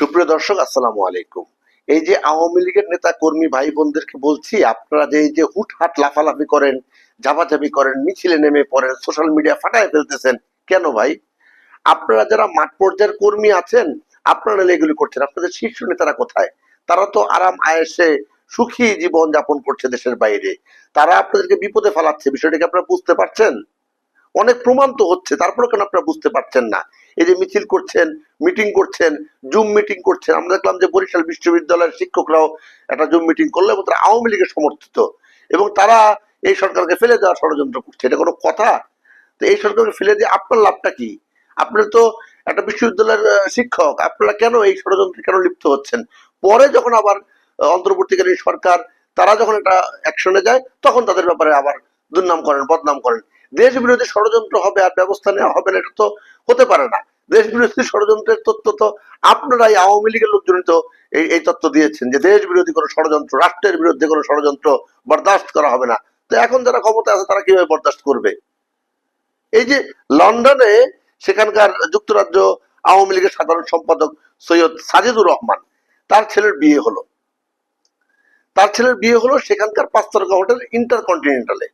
সুপ্রিয় দর্শক, আসসালামু আলাইকুম। এই যে আওয়ামী লীগের নেতা কর্মী ভাই বোনদেরকে বলছি, আপনারা যে এই যে হুটহাট লাফালাফি করেন, ঝাপাঝাপি করেন, মিছিলে নেমে পড়েন, সোশ্যাল মিডিয়া ফাটায় ফেলতেছেন, কেন ভাই? আপনারা যারা মাঠ পর্যায়ের কর্মী আছেন, আপনারা এগুলি করছেন। আপনাদের শীর্ষ নেতারা কোথায়? তারা তো আরাম আয়েসে সুখী জীবন যাপন করছে দেশের বাইরে। তারা আপনাদেরকে বিপদে ফেলাচ্ছে, বিষয়টাকে আপনারা বুঝতে পারছেন? অনেক প্রমাণ তো হচ্ছে তারপরে কেন আপনারা বুঝতে পারছেন না? এই যে মিছিল করছেন মিটিং করছেন জুম মিটিং করছেন, আমরা দেখলাম যে বরিশাল বিশ্ববিদ্যালয়ের শিক্ষকরাও একটা জুম মিটিং করল এবং তারা আওয়ামী লীগের সমর্থিত এবং তারা এই সরকারকে ফেলে দেওয়ার ষড়যন্ত্র করছে। এটা কোনো কথা? তো এই সরকারকে ফেলে দিয়ে আপনার লাভটা কি? আপনি তো একটা বিশ্ববিদ্যালয়ের শিক্ষক, আপনারা কেন এই ষড়যন্ত্রে কেন লিপ্ত হচ্ছেন? পরে যখন আবার অন্তর্বর্তীকালীন সরকার তারা যখন একটা অ্যাকশনে যায়, তখন তাদের ব্যাপারে আবার দুর্নাম করেন, বদনাম করেন। দেশ বিরোধী ষড়যন্ত্র হবে আর ব্যবস্থা নেওয়া হবে না, এটা তো হতে পারে না। দেশ বিরোধী ষড়যন্ত্রের তথ্য তো আপনারাই আওয়ামী লীগের লোকজনই তো এই এই তথ্য দিয়েছেন যে দেশ বিরোধী কোনো ষড়যন্ত্র, রাষ্ট্রের বিরুদ্ধে কোনো ষড়যন্ত্র বরদাস্ত করা হবে না। তো এখন যারা ক্ষমতা আছে তারা কীভাবে বরদাস্ত করবে? এই যে লন্ডনে সেখানকার যুক্তরাজ্য আওয়ামী লীগের সাধারণ সম্পাদক সৈয়দ সাজিদুর রহমান, তার ছেলের বিয়ে হলো। তার ছেলের বিয়ে হলো সেখানকার পাঁচ তারকা হোটেল ইন্টারকন্টিনেন্টালে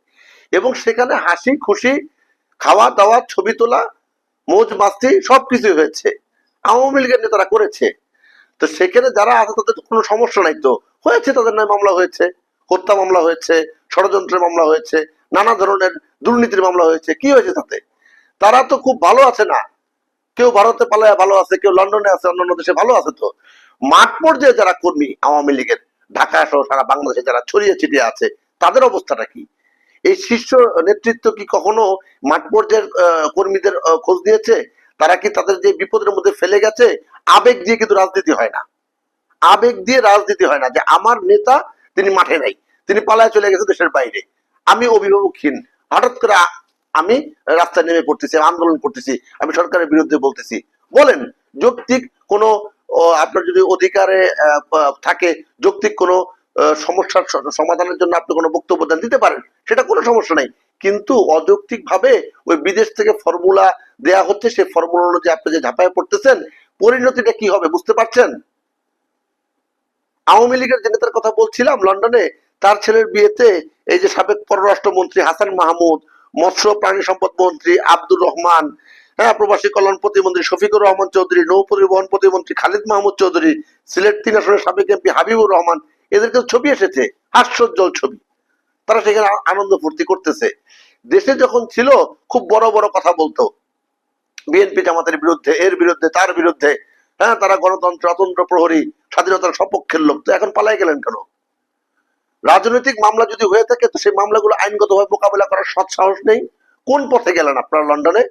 এবং সেখানে হাসি খুশি খাওয়া দাওয়া, ছবি তোলা মৌজ মাস্তি সবকিছু হয়েছে। আওয়ামী লীগের নেতারা করেছে। তো সেখানে যারা আছে তাদের কোনো সমস্যা নাই তো। হয়েছে তাদের নামে মামলা হয়েছে, হত্যা মামলা হয়েছে, ষড়যন্ত্রের মামলা হয়েছে, নানা ধরনের দুর্নীতির মামলা হয়েছে। কি হয়েছে তাতে? তারা তো খুব ভালো আছে না। কেউ ভারতে পালায় ভালো আছে, কেউ লন্ডনে আছে, অন্যান্য দেশে ভালো আছে তো। মাঠ পর্যায়ে যারা কর্মী আওয়ামী লীগের ঢাকা সহ সারা বাংলাদেশে যারা ছড়িয়ে ছিটিয়ে আছে, তাদের অবস্থাটা কি? এই শীর্ষ নেতৃত্ব কি কখনো মাঠ পর্যায়ের কর্মীদের খোঁজ নিয়েছে তারা কি তাদের যে বিপদের মধ্যে ফেলে গেছে? আবেগ দিয়ে কিন্তু রাজনীতি হয় না। আবেগ দিয়ে রাজনীতি হয় না যে আমার নেতা তিনি মাঠে নাই, তিনি পালায় চলে গেছে দেশের বাইরে। আমি অভিভাবকহীন। হঠাৎ করে আমি রাস্তায় নেমে পড়তেছি আন্দোলন করতেছি, আমি সরকারের বিরুদ্ধে বলতেছি। বলেন, যৌক্তিক কোনো আপনার যদি অধিকারে থাকে, যৌক্তিক কোনো সমস্যার সমাধানের জন্য আপনি কোনো বক্তব্য দেন, দিতে পারেন, সেটা কোনো সমস্যা নাই। কিন্তু অযৌক্তিক ভাবে ওই বিদেশ থেকে ফর্মুলা দেয়া হচ্ছে, সেই ফর্মুলা অনুযায়ী আপনি যে ঝাঁপায় পড়তেছেন, পরিণতিটা কি হবে বুঝতে পারছেন? আওয়ামী লীগের যে নেতার কথা বলছিলাম লন্ডনে, তার ছেলের বিয়েতে এই যে সাবেক পররাষ্ট্রমন্ত্রী হাসান মাহমুদ, মৎস্য প্রাণী সম্পদ মন্ত্রী আব্দুর রহমান হ্যাঁ প্রবাসী কল্যাণ প্রতিমন্ত্রী শফিকুর রহমান চৌধুরী, নৌ পরিবহন প্রতিমন্ত্রী খালিদ মাহমুদ চৌধুরী, সিলেট তিন আসনের সাবেক এমপি হাবিবুর রহমান এদেরকে ছবি এসেছে, হাস্যোজ্জ্বল ছবি। তারা সেখানে আনন্দ ফুর্তি করতেছে। দেশে যখন ছিল, খুব বড় বড় কথা বলতো। বিএনপি জামাতের বিরুদ্ধে, এর বিরুদ্ধে, তার বিরুদ্ধে হ্যাঁ তারা গণতন্ত্র, অতন্ত্র প্রহরী, স্বাধীনতার সপক্ষের লোক। তো এখন পালাই গেলেন কেন? রাজনৈতিক মামলা যদি হয়ে থাকে, তো সেই মামলাগুলো আইনগতভাবে মোকাবেলা করার সৎ সাহস নেই। কোন পথে গেলেন আপনারা লন্ডনে?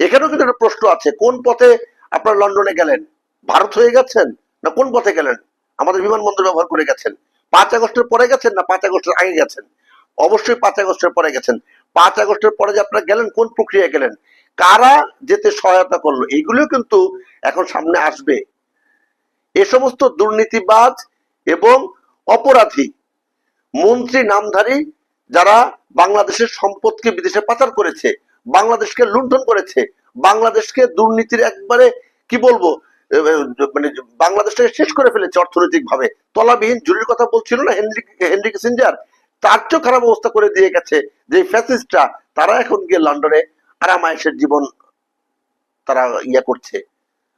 এখানেও কিন্তু একটা প্রশ্ন আছে, কোন পথে আপনারা লন্ডনে গেলেন? ভারত হয়ে গেছেন? না কোন পথে গেলেন? আমাদের বিমানবন্দর ব্যবহার করে গেছেন। পাঁচ আগস্টের পরে গেছেন না পাঁচ আগস্টের আগে গেছেন? অবশ্যই পাঁচ আগস্টের পরে গেছেন। পাঁচ আগস্টের পরে যে আপনারা গেলেন, কোন প্রক্রিয়া গেলেন? কারা যেতে সহায়তা করল? এইগুলো কিন্তু এখন সামনে আসবে। এ সমস্ত দুর্নীতিবাজ এবং অপরাধী, মন্ত্রী, নামধারী যারা বাংলাদেশের সম্পদকে বিদেশে পাচার করেছে, বাংলাদেশকে লুণ্ঠন করেছে, বাংলাদেশকে দুর্নীতির একবারে, কি বলব মানে বাংলাদেশটাকে শেষ করে ফেলেছে অর্থনৈতিক ভাবে তলাবিহীন জুরির কথা বলছিল না হেনরি হেনরি কিসিঞ্জার? তার চেয়েও খারাপ অবস্থা করে দিয়ে গেছে যে ফ্যাসিস্টরা, তারা এখন গিয়ে লন্ডনে আরামায়েশের জীবন তারা ইয়া করছে,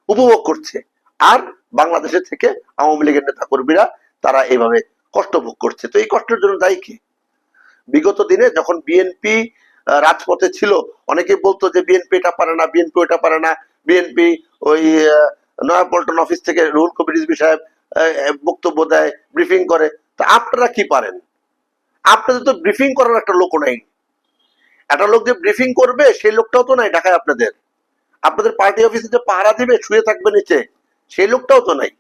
উপভোগ করছে। আর বাংলাদেশের থেকে আওয়ামী লীগের নেতা কর্মীরা তারা এইভাবে কষ্ট ভোগ করছে। তো এই কষ্টের জন্য দায়ী কি? বিগত দিনে যখন বিএনপি রাজপথে ছিল অনেকে বলতো যে বিএনপি এটা পারে না বিএনপি ওটা পারে না। বিএনপি ওই নয়াপল্টন অফিস থেকে রুহুল কবির রিজভী সাহেব বক্তব্য দেয় ব্রিফিং করে। তো আপনারা কি পারেন? আপনাদের তো ব্রিফিং করার একটা লোকও নাই। একটা লোক যে ব্রিফিং করবে, সেই লোকটাও তো নাই ঢাকায় আপনাদের। আপনাদের পার্টি অফিসে যে পাহারা দিবে, শুয়ে থাকবে নিচে, সেই লোকটাও তো নাই।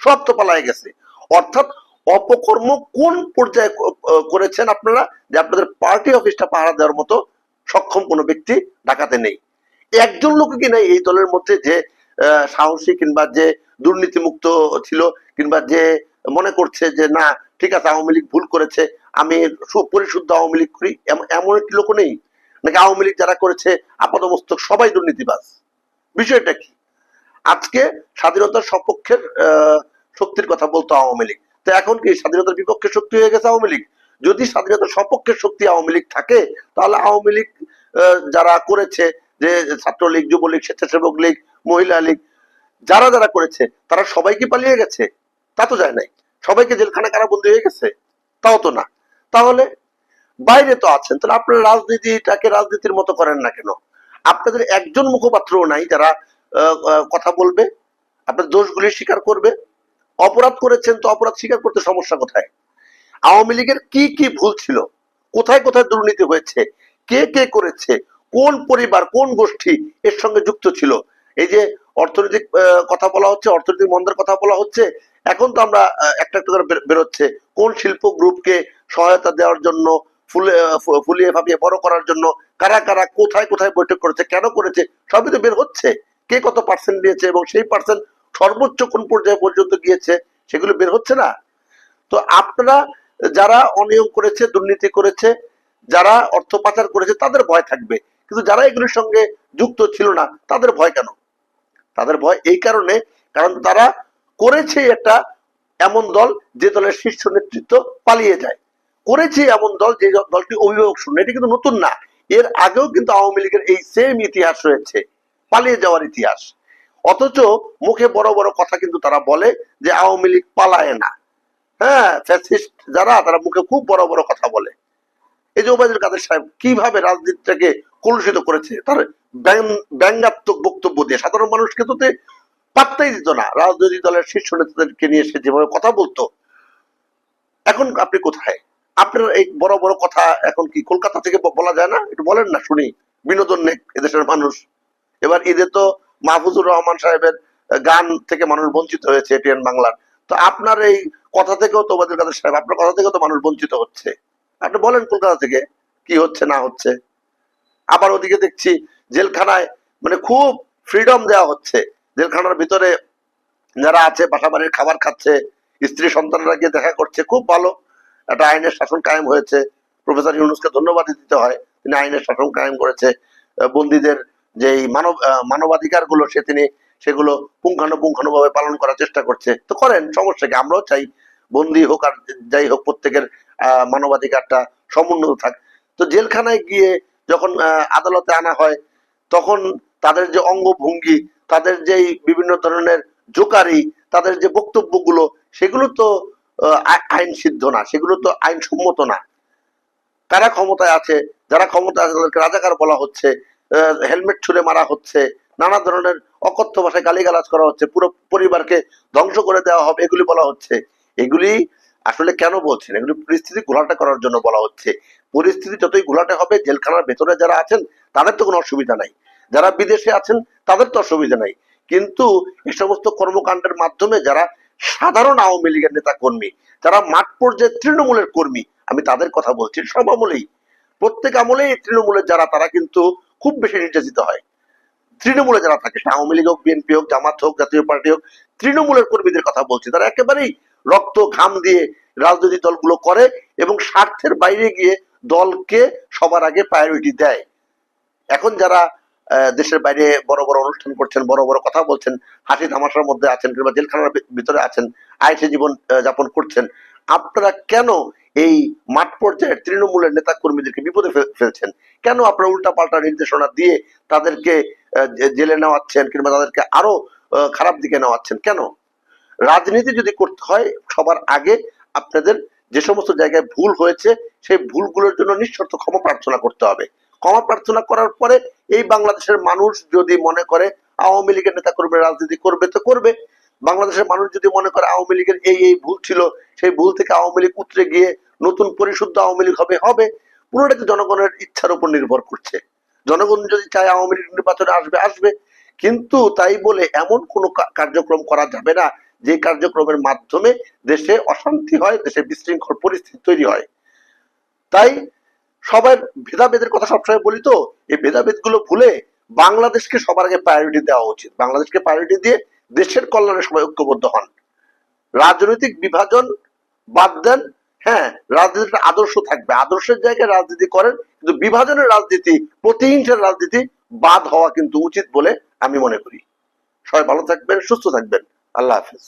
সব তো পালায় গেছে। অর্থাৎ অপকর্ম কোন পর্যায়ে করেছেন আপনারা, যে আপনাদের পার্টি অফিসটা পাহারা দেওয়ার মতো সক্ষম কোনো ব্যক্তি ঢাকাতে নেই। একজন লোক কি নাই এই দলের মধ্যে যে সাহসী কিংবা যে দুর্নীতিমুক্ত ছিল কিংবা যে মনে করছে যে, না, ঠিক আছে, আওয়ামী লীগ ভুল করেছে, আমি সু- পরিশুদ্ধ আওয়ামী লীগ করি। এম- এমন একটি লোক নেই। নাকি আওয়ামী লীগ যারা করেছে আপাতমস্তক সবাই দুর্নীতিবাজ। বিষয়টা কি? আজকে স্বাধীনতার সপক্ষের শক্তির কথা বলতো আওয়ামী লীগ। তো এখন কি স্বাধীনতার বিপক্ষে শক্তি হয়ে গেছে আওয়ামী লীগ? যদি স্বাধীনতার সপক্ষের শক্তি আওয়ামী লীগ থাকে, তাহলে আওয়ামী লীগ যারা করেছে, যে ছাত্রলীগ, যুবলীগ, স্বেচ্ছাসেবক লীগ মহিলা লীগ, যারা যারা করেছে, তারা সবাই কি পালিয়ে গেছে। তা তো যায় নাই। সবাইকে জেলখানা কারাবন্দী হয়ে গেছে? তাও তো না। তাহলে বাইরে তো আছেন, তাহলে আপনারা রাজনীতিটাকে রাজনীতির মতো করেন না কেন? আপনাদের একজন মুখপাত্রও নাই যারা কথা বলবে আপনার দোষগুলি স্বীকার করবে। অপরাধ করেছেন তো অপরাধ স্বীকার করতে সমস্যা কোথায়? আওয়ামী লীগের কি কি ভুল ছিল? কোথায় কোথায় দুর্নীতি হয়েছে? কে কে করেছে? কোন পরিবার, কোন গোষ্ঠী এর সঙ্গে যুক্ত ছিল? এই যে অর্থনৈতিক কথা বলা হচ্ছে, অর্থনৈতিক মন্দের কথা বলা হচ্ছে, এখন তো আমরা একটা একটা করে বেরোচ্ছে। কোন শিল্প গ্রুপকে সহায়তা দেওয়ার জন্য, ফুলে ফুলিয়ে ভাবিয়ে বড় করার জন্য, কারা কারা কোথায় কোথায় বৈঠক করেছে, কেন করেছে, সবই তো বের হচ্ছে। কে কত পার্সেন্ট দিয়েছে এবং সেই পার্সেন্ট সর্বোচ্চ কোন পর্যায়ে পর্যন্ত গিয়েছে, সেগুলো বের হচ্ছে না। তো আপনারা যারা অনিয়ম করেছে, দুর্নীতি করেছে, যারা অর্থ পাচার করেছে, তাদের ভয় থাকবে। কিন্তু যারা এগুলির সঙ্গে যুক্ত ছিল না, তাদের ভয় কেন? তাদের ভয় এই কারণে, কারণ তারা করেছে একটা এমন দল যে দলের শীর্ষ নেতৃত্ব পালিয়ে যায়। করেছে এমন দল যে দলটি অভিভাবক শূন্য। এটি কিন্তু নতুন না। এর আগেও কিন্তু আওয়ামী লীগের এই সেম ইতিহাস রয়েছে, পালিয়ে যাওয়ার ইতিহাস। অথচ মুখে বড় বড় কথা কিন্তু তারা বলে যে আওয়ামী লীগ পালায় না। হ্যাঁ ফ্যাসিস্ট যারা, তারা মুখে খুব বড় বড় কথা বলে। এই যে ওবায়দুল কাদের সাহেব কীভাবে রাজনীতিটাকে কলুষিত করেছে, তার ব্যঙ্গাত্মক বক্তব্য দিয়ে সাধারণ মানুষকে তো পাত্তাই দিত না। রাজনৈতিক দলের শীর্ষ নেতাদেরকে নিয়ে সে যেভাবে কথা বলতো। এখন আপনি কোথায়? আপনার এই বড় বড় কথা এখন কি কলকাতা থেকে বলা যায় না? একটু বলেন না, শুনি। বিনোদন নেক এদেশের মানুষ। এবার ঈদে তো মাহফুজুর রহমান সাহেবের গান থেকে মানুষ বঞ্চিত হয়েছে এটিএন বাংলার। তো আপনার এই কথা থেকেও তো ওবায়দুল কাদের সাহেব, আপনার কথা থেকেও তো মানুষ বঞ্চিত হচ্ছে। আপনি বলেন কলকাতা থেকে কি হচ্ছে, না হচ্ছে। আবার ওদিকে দেখছি জেলখানায় মানে খুব ফ্রিডম দেওয়া হচ্ছে। জেলখানার ভিতরে যারা আছে বাসাবাড়ির খাবার খাচ্ছে স্ত্রী সন্তানরা গিয়ে দেখা করছে খুব ভালো। একটা আইনের শাসন কায়েম হয়েছে। প্রফেসর ইউনুসকে ধন্যবাদ দিতে হয়। তিনি আইনের শাসন কায়েম করেছে। বন্দীদের যে মানব আহ, মানবাধিকারগুলো সে তিনি সেগুলো পুঙ্খানুপুঙ্খানুভাবে পালন করার চেষ্টা করছে। তো করেন সমস্যা কি? আমরাও চাই বন্দী হোক আর যাই হোক প্রত্যেকের মানবাধিকারটা সমুন্নত থাক। তো জেলখানায় গিয়ে যখন আদালতে আনা হয় তখন তাদের যে অঙ্গভঙ্গি, তাদের যেই বিভিন্ন ধরনের জোকারি, তাদের যে বক্তব্যগুলো, সেগুলো তো আইন সিদ্ধ না, সেগুলো তো আইন সম্মত না। কারা ক্ষমতায় আছে, যারা ক্ষমতায় আছে তাদেরকে রাজাকার বলা হচ্ছে হেলমেট ছুড়ে মারা হচ্ছে, নানা ধরনের অকথ্য ভাষায় গালিগালাজ করা হচ্ছে, পুরো পরিবারকে ধ্বংস করে দেওয়া হবে, এগুলি বলা হচ্ছে। এগুলি আসলে কেন বলছেন? এগুলি পরিস্থিতি ঘোলাটে করার জন্য বলা হচ্ছে। পরিস্থিতি যতই ঘোলাটে হবে, জেলখানার ভেতরে যারা আছেন, তাদের তো কোনো অসুবিধা নাই। যারা বিদেশে আছেন, তাদের তো অসুবিধা নাই। কিন্তু এই সমস্ত কর্মকাণ্ডের মাধ্যমে যারা সাধারণ আওয়ামী লীগের নেতা কর্মী, যারা মাঠ পর্যায়ে তৃণমূলের কর্মী, আমি তাদের কথা বলছি, সব আমলেই। প্রত্যেক আমলেই তৃণমূলের যারা, তারা কিন্তু খুব বেশি নির্যাতিত হয়। তৃণমূলে যারা থাকে আওয়ামী লীগ হোক, বিএনপি হোক, জামাত হোক, জাতীয় পার্টি হোক, তৃণমূলের কর্মীদের কথা বলছি। তারা একেবারেই রক্ত ঘাম দিয়ে রাজনৈতিক দলগুলো করে এবং স্বার্থের বাইরে গিয়ে দলকে সবার আগে প্রায়োরিটি দেয়। এখন যারা দেশের বাইরে বড় বড় অনুষ্ঠান করছেন, বড় বড় কথা বলছেন, হাসি তামাশার মধ্যে আছেন কিংবা জেলখানার ভিতরে আছেন আয়সে জীবন যাপন করছেন, আপনারা কেন এই মাঠ পর্যায়ের তৃণমূলের নেতা কর্মীদেরকে বিপদে ফেল- ফেলছেন? কেন আপনারা উল্টা পাল্টা নির্দেশনা দিয়ে তাদেরকে জেলে নেওয়াচ্ছেন কিংবা তাদেরকে আরও খারাপ দিকে নেওয়াচ্ছেন? কেন? রাজনীতি যদি করতে হয়, সবার আগে আপনাদের যে সমস্ত জায়গায় ভুল হয়েছে, সেই ভুলগুলোর জন্য নিঃশর্ত ক্ষমা প্রার্থনা করতে হবে। ক্ষমা প্রার্থনা করার পরে এই বাংলাদেশের মানুষ যদি মনে করে আওয়ামী লীগের নেতা করবে রাজনীতি করবে, তো করবে। বাংলাদেশের মানুষ যদি মনে করে আওয়ামী লীগের এই এই ভুল ছিল, সেই ভুল থেকে আওয়ামী লীগ উতরে গিয়ে নতুন পরিশুদ্ধ আওয়ামী লীগ হবে হবে। পুরোটা তো জনগণের ইচ্ছার উপর নির্ভর করছে। জনগণ যদি চায় আওয়ামী লীগ নির্বাচনে আসবে আসবে। কিন্তু তাই বলে এমন কোনো কার্যক্রম করা যাবে না যে কার্যক্রমের মাধ্যমে দেশে অশান্তি হয়, দেশে বিশৃঙ্খল পরিস্থিতি তৈরি হয়। তাই সবার ভেদাভেদের কথা সবসময় বলি তো, এই ভেদাভেদগুলো ভুলে বাংলাদেশকে সবার আগে প্রায়োরিটি দেওয়া উচিত। বাংলাদেশকে প্রায়োরিটি দিয়ে দেশের কল্যাণে সবাই ঐক্যবদ্ধ হন। রাজনৈতিক বিভাজন বাদ দেন হ্যাঁ রাজনীতিটা আদর্শ থাকবে। আদর্শের জায়গায় রাজনীতি করেন, কিন্তু বিভাজনের রাজনীতি, প্রতিহিংসার রাজনীতি বাদ হওয়া কিন্তু উচিত বলে আমি মনে করি। সবাই ভালো থাকবেন, সুস্থ থাকবেন। আল্লাহ হাফিজ